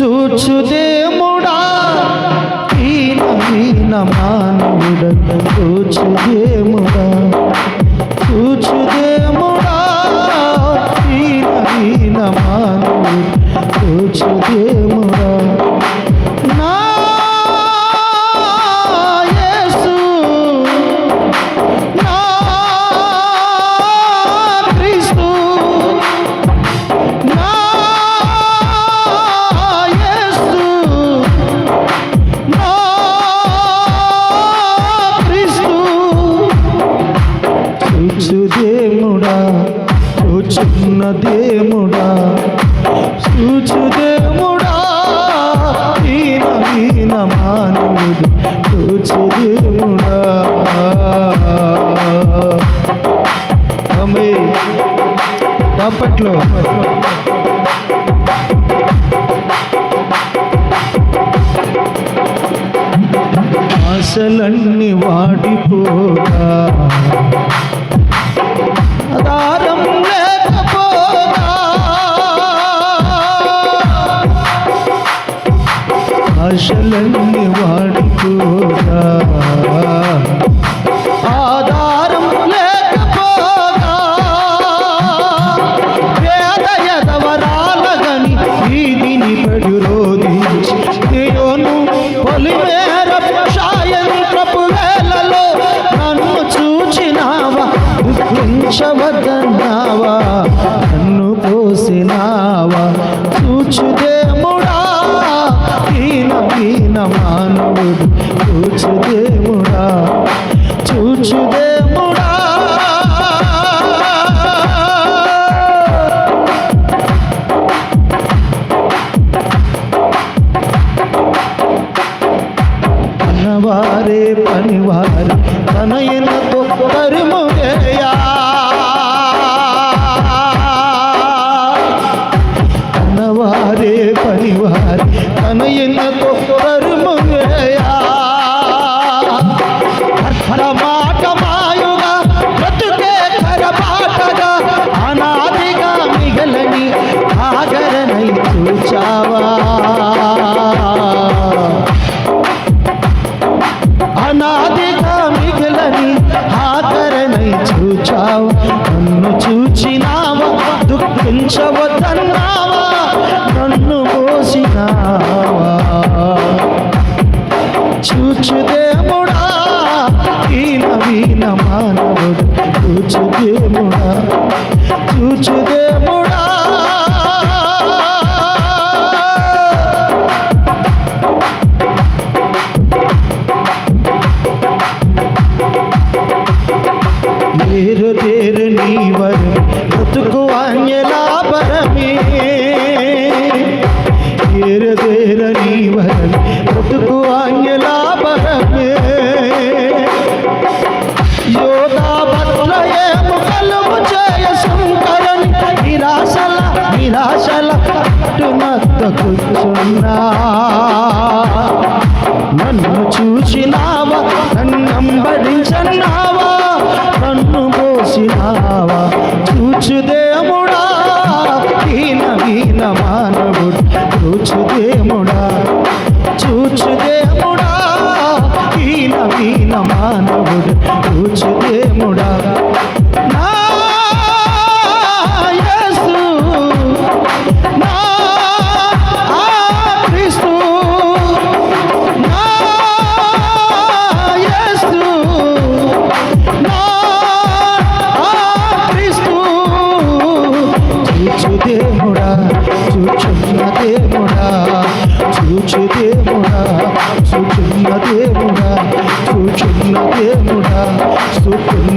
చూచుదేముడా ఈన ఈన మానవుడను చూచుదేముడా చూచుదేముడా చూచున్న దేముడా చూచుదేముడా ఈన ఈన మానవుడు చూచుదేముడా అమ్మే అప్పట్లో ఆశలన్నీ వాడిపోగా. ఆశలన్నీ వాడిపోగా ఆధారం లేకపోగా పేద ఎదవరాలగని వీధిని పడి రోధించి నీయోను పొలిమేర సాయంత్రపు వేళలో నన్ను చూచినావా దుఃఖించవద్దన్నావా నన్ను పోసినా అన్నవారే పనివారు తనయనతో తరుముగేయా అన్నవారే పనివారు తనయనతో క్షమించవద్దన్నావా? నన్ను మోసినావా? చూచుదేముడా ఈ నవీన మానవుడు చూచుదేముడా చూచుదేముడా నీవ ఏరు వరం బ్రతుకు అన్యలాభరమే యోగా పట్ల ఏము కలుగు చేయ నిరాశల నిరాశల కూర్చున్నా నన్ను చూసినావా నన్నంబడించన్నావా నన్ను పోసినావా చూచుదేముడు చూచుదేముడా? చూచుదేముడా? హీన హీన మానవుడు చూచుదేముడా? చూచి దేవుడా చూచున్న దేవుడా చూచున్న దేవుడా చూచున్న